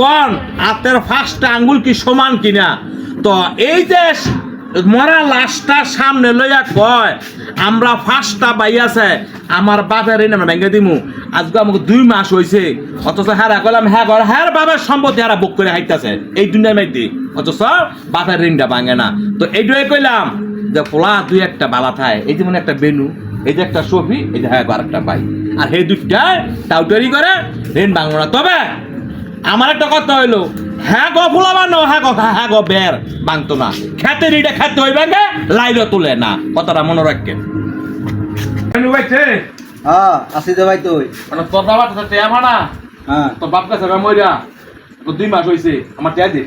কন হাতের ফার্স্ট আঙ্গুল কি সমান কিনা? তো এই যে মরা লাশটা সামনে লইয়া কয়, আমরা ফার্স্টটা বাইয়াছে আমার বাপের এই আমরা ভেঙে দিমু। আজকে আমাকে দুই মাস হইছে, অথচ হ্যাঁ কইলাম হ্যাঁ ঘর হ্যাঁ বাবার সম্পত্তি হারা বুক করে হাইতাছে। এই দুনিয়ার মধ্যে অথচ বাপের ঋণটা ভাঙে না। তো এইটাই কইলাম যে পোলা দুই একটা বালা থায়, এই যেমন একটা বেনু, এই যে একটা সফি এই যে হ্যাঁ আরেকটা পাই আর এই দুটাই টাউটারি করে ঋণ ভাঙবো না। তবে আমার একটা কথা হইল হ্যাঁ গো ফুলা বানো হ্যাঁ গো হ্যাঁ গো বের ভাঙতো না। খেতে রিটা খেতে হইবে গে লাইলো তুলে না। কথাটা মনে রাখেন। হ্যাঁ আসি তো ভাই তুই। মানে তোর বাবা তো টেয়া মানা হ্যাঁ। তোর বাপ কাছে মইরা তো দুই মাস হইছে আমার টেয়া দে।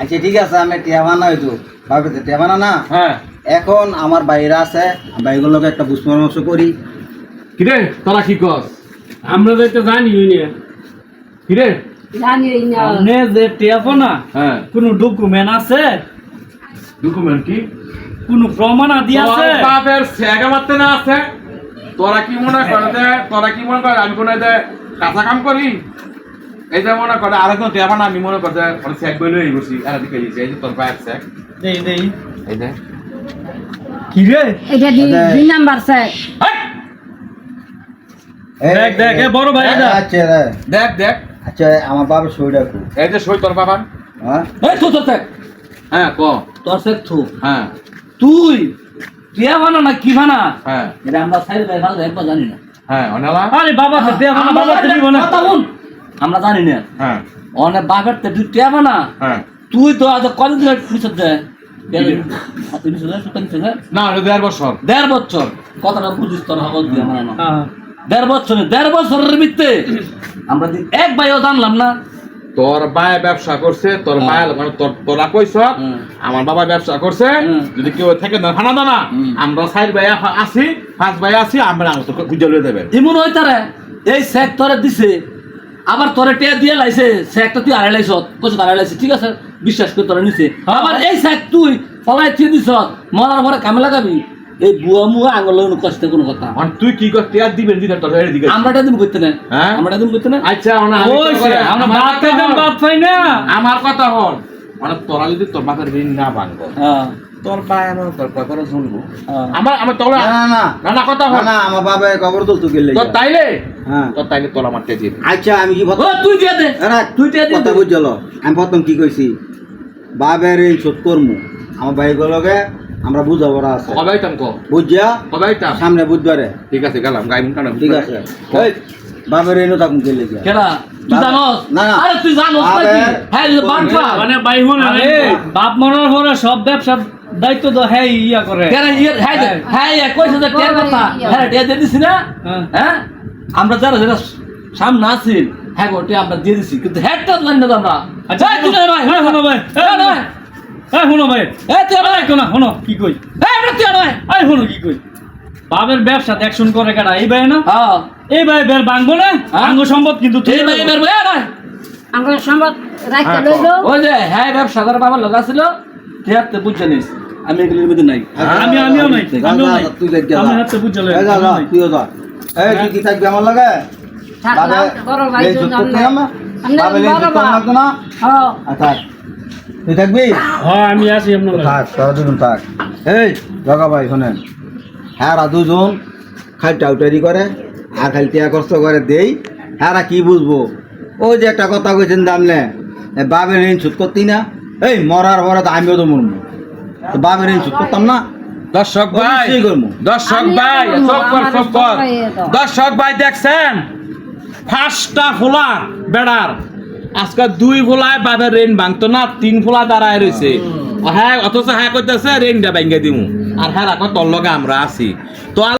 আচ্ছা ঠিক আছে আমি টিয়া বানা হইতো। ভাবিতে টিয়া বানা না? হ্যাঁ। এখন আমার বাইরে আছে বাইগুলোকে একটা বুঝ পরামর্শ করি কি রে তোরা কি কস? আমরা তো জানি না কিরে? জানি না যে টেপো না হ্যাঁ। কোনো ডকুমেন্ট আছে? ডকুমেন্ট কি? কোনো প্রমাণ আদি আছে? বাপের স্যাগা মারতে না আছে? তোরা কি মনে করে যে তোরা কি মনে করে আমি কোনো যে কাঁচা কাম করি? এই যে মনে করে টেয়া বানা আমি মনে করে বইলে এই বসি আর দিকে দিয়েছি এই যে তোর স্যাগ দেই দেই। এই যে। কি রে এটা দি-। দুই নাম্বার দেখ, দেখ, এ বড় ভাই এটা। আচ্ছা। দেখ দেখ। আচ্ছা আমার বাবার শরীরটা খুব। এই যে সই তোর বাবার হ্যাঁ? এই তো তো হ্যাঁ ক। তোর সে থু। হ্যাঁ। তুই বানা না কি বানা? হ্যাঁ। এটা আমরা সাইড বাই ভালো একবার জানি না। হ্যাঁ অনেলা? আরে বাবা তো টিয়া বানা বাবা তুমি বলে কথা বল। আমরা জানি না। হ্যাঁ। অনেক বাপের তো তুই টিয়া বানা। হ্যাঁ। তুই তো আজ কলেজ নিছত যায় না দেড় বছর। দেড় বছর। কথাটা বুঝিস তোর দিয়ে আমার দেড় বছরে দেড় বছরের ভিত্তে আমরা এক ভাইও জানলাম না। তোর বায় ব্যবসা করছে তোর হ্যাঁ। বায় মানে তোর তোরা কইস আমার বাবা ব্যবসা করছে যদি কেউ থেকে না ফানা দানা। আমরা সাইড ভাই আছি পাঁচ ভাই আছি আমরা খুঁজে লয়ে দেবেন। এমন হয় তারা এই স্যাক তোরে দিছে আবার তোরে টিয়া দিয়ে লাইছে স্যাকটা তুই আড়াই লাইছ কচু আড়াই লাইছে ঠিক আছে? বিশ্বাস করে তোরা নিছে। আবার এই স্যাক তুই ফলাই থিয়ে দিছ মরার পরে কামে লাগাবি। এই বুয়া মুয়া আঙুল কষ্ট কোনো কথা। আর তুই কি করতে? আর দিবেন দিতে তোর এর দিকে। আমরা এটা দিন করতে না? হ্যাঁ? আমরা দিন করতে না? আচ্ছা আমরা বাদ বাদ পাই না। আমার কথা হল মানে তোরা যদি তোর বাপের ঋণ না ভাঙব হ্যাঁ, তোর বায় আমার তোর কয়বার শুনব হ্যাঁ। আমার আমার তোলা না না না। না কথা হল। না আমার বাবা খবর তুলতে গেলে তোর তাইলে? হ্যাঁ। তোর তাইলে তোর আমার টেজি আচ্ছা আমি কি ও, তুই দিয়ে দে। না তুই দিয়ে দে। কথা বুঝলো। আমি প্রথম কি কইছি? বাবার এই শোধ করমু। আমার ভাইগুলোকে আমরা বুঝাবো আছে। কবে আইতাম ক। বুঝিয়া কবে আইতাম সামনে বুধবারে। ঠিক আছে গেলাম গাইমুন কানা ঠিক আছে। এই বাবার এনো থাকুন গেলে গিয়া কেডা? তুই জানোস? না, না। আরে তুই জানোস নাকি? হ্যাঁ যে বাটপা মানে ভাই হুন আরে, বাপ মরার পরে সব ব্যবসা দায়িত্ব তো হ্যাঁ ইয়া করে। কেন ইয়ে হ্যাঁ যে- হ্যাঁ। ইয়ে কইছে যে টিয়ার কথা? হ্যাঁ টিয়া দিয়ে দিছি না? হ্যাঁ। হ্যাঁ? আমরা যারা যারা সামনে আছি হ্যাঁ গো আমরা দিয়ে দিছি। কিন্তু হেডটা জানি না তো আমরা। আচ্ছা এই, তুই না ভাই হ্যাঁ ভাই। হ্যাঁ শোনো ভাই। এই, তুই। শোনো শোনো কি কই? এই, আমরা তুই। এই শোনো কি কই? বাপের ব্যবসা দেখশুন করে কাটা এই ভাই না? হ্যাঁ, এই ভাই বের ভাঙবো না? হ্যাঁ। আঙ্গ সম্পদ কিন্তু এই ভাই আমরা রাখতে হ্যাঁ, লইলো। ওই যে হ্যাঁ ব্যবসা বাবার লগা ছিল বুঝছে নিস। আমি এগুলির মধ্যে নাই। আমি আমিও নাই আমিও নাই। তুই দেখ গিয়া আমি। হাতে এই যা, যা, তুইও যা। এই, তুই কি থাকবি আমার লাগে? থাকলাম বাবা, বড় ভাই জানলে। আমার? আমরা বাবা, করা না? হ্যাঁ। আচ্ছা, তুই থাকবি? হ্যাঁ আমি আছি থাক তোরা দুজন থাক এই জগা ভাই শোনেন। হ্যাঁ দুজন খালি টাউটারি করে আর খালি টিয়া কষ্ট করে দেই। হ্যাঁ কি বুঝব? ওই যে একটা কথা কইছেন দামলে বাবের ঋণ শোধ করতি না? এই মরার পরে তো আমিও তো মরবো। তো বাবের ঋণ শোধ করতাম না? দর্শক ভাই। দর্শক ভাই। দর্শক ভাই দেখছেন? ফার্স্টটা ফোলা বেড়ার। আজকে দুই ফোলায় বাদে রেন ভাঙতো না তিন ফোলা দাঁড়ায় রয়েছে হ্যাঁ অথচ হ্যাঁ করতেছে রেনটা ভেঙে দিমু। আর হ্যাঁ রাখো তোর লগে আমরা আছি। তো